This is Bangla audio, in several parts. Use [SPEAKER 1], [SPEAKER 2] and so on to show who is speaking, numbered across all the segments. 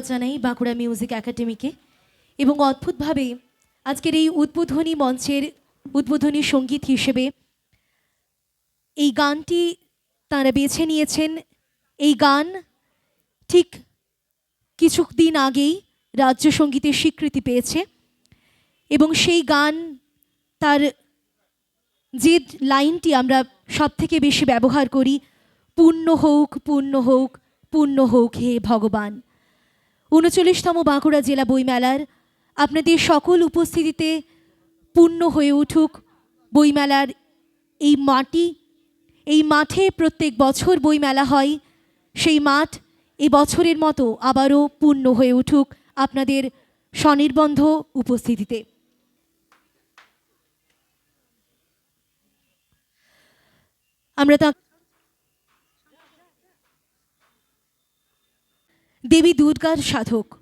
[SPEAKER 1] ধন্যবাদ জানাই বাঁকুড়া মিউজিক একাডেমিকে। এবং অদ্ভুতভাবে আজকের এই উদ্বোধনী মঞ্চের উদ্বোধনী সংগীত হিসেবে এই গানটি তারা বেছে নিয়েছেন। এই গান ঠিক কিছুদিন আগেই রাজ্য সঙ্গীতের স্বীকৃতি পেয়েছে এবং সেই গান তার যে লাইনটি আমরা সব থেকে বেশি ব্যবহার করি, পূর্ণ হোক পূর্ণ হোক পূর্ণ হোক হে ভগবান। উনচল্লিশতম বাঁকুড়া জেলা বইমেলার আপনাদের সকল উপস্থিতিতে পূর্ণ হয়ে উঠুক বইমেলার এই মাটি। এই মাঠে প্রত্যেক বছর বইমেলা হয়। সেই মাঠ এই বছরের মতো আবারও পূর্ণ হয়ে উঠুক আপনাদের স্বনির্বন্ধ উপস্থিতিতে। আমরা তা দেবী দুর্গার সাধক।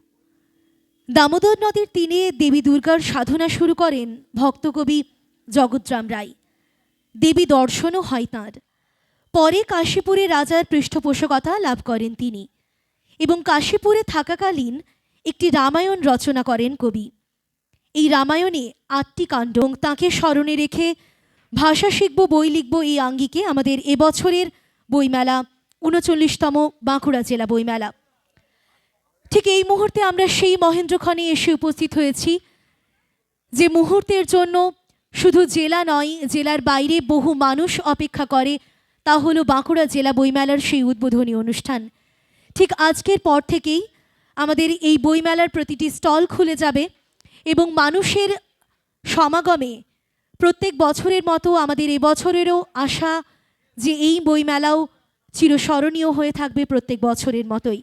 [SPEAKER 1] দামোদর নদীর তীরে দেবী দুর্গার সাধনা শুরু করেন ভক্তকবি জগৎরাম রায়। দেবী দর্শনও হয় তাঁর। পরে কাশীপুরে রাজার পৃষ্ঠপোষকতা লাভ করেন তিনি এবং কাশীপুরে থাকাকালীন একটি রামায়ণ রচনা করেন কবি। এই রামায়ণে আটটি কাণ্ড তাঁকে স্মরণে রেখে ভাষা শিখব, বই লিখব এই আঙ্গিকে আমাদের এবছরের বইমেলা, উনচল্লিশতম বাঁকুড়া জেলা বইমেলা। ঠিক এই মুহূর্তে আমরা সেই মহেন্দ্রক্ষণে এসে উপস্থিত হয়েছি, যে মুহূর্তের জন্য শুধু জেলা নয়, জেলার বাইরে বহু মানুষ অপেক্ষা করে, তা হলো বাঁকুড়া জেলা বইমেলার সেই উদ্বোধনী অনুষ্ঠান। ঠিক আজকের পর থেকেই আমাদের এই বইমেলার প্রতিটি স্টল খুলে যাবে এবং মানুষের সমাগমে প্রত্যেক বছরের মতো আমাদের এবছরেরও আশা যে এই বইমেলাও চিরস্মরণীয় হয়ে থাকবে প্রত্যেক বছরের মতোই।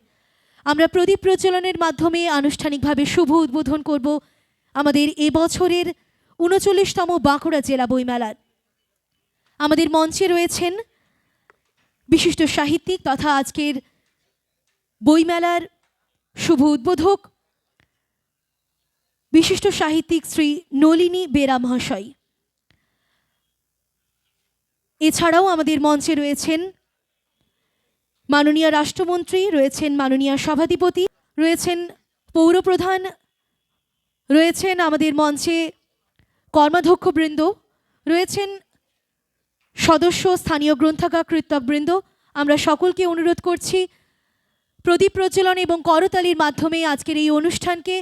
[SPEAKER 1] আমরা প্রদীপ প্রজ্বলনের মাধ্যমে আনুষ্ঠানিকভাবে শুভ উদ্বোধন করব আমাদের এবছরের উনচল্লিশতম বাঁকুড়া জেলা বইমেলার। আমাদের মঞ্চে রয়েছেন বিশিষ্ট সাহিত্যিক তথা আজকের বইমেলার শুভ উদ্বোধক বিশিষ্ট সাহিত্যিক শ্রী নলিনী বেরা মহাশয়। এছাড়াও আমাদের মঞ্চে রয়েছেন মাননীয় রাষ্ট্রমন্ত্রী, রয়েছেন মাননীয় সভাধিপতি, রয়েছেন পৌরপ্রধান, রয়েছেন আমাদের মঞ্চে কর্মাধ্যক্ষবৃন্দ, রয়েছেন সদস্য স্থানীয় গ্রন্থাগার কৃতকবৃন্দ আমরা সকলকে অনুরোধ করছি, প্রদীপ প্রজ্বলন এবং করতালির মাধ্যমে আজকের এই অনুষ্ঠানকে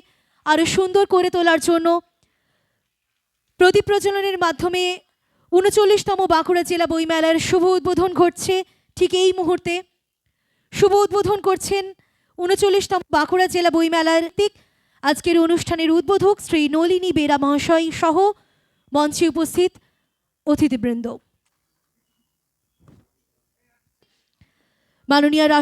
[SPEAKER 1] আরও সুন্দর করে তোলার জন্য প্রদীপ প্রজ্বলনের মাধ্যমে উনচল্লিশতম বাঁকুড়া জেলা বইমেলার শুভ উদ্বোধন ঘটছে ঠিক এই মুহূর্তে। শুভ উদ্বোধন করছেন উনচল্লিশতম বাঁকুড়া জেলা বইমেলার দিক আজকের অনুষ্ঠানের উদ্বোধক শ্রী নলিনী বেরা মহাশয় সহ মঞ্চে উপস্থিত অতিথিবৃন্দ। মাননীয় রাষ্ট্র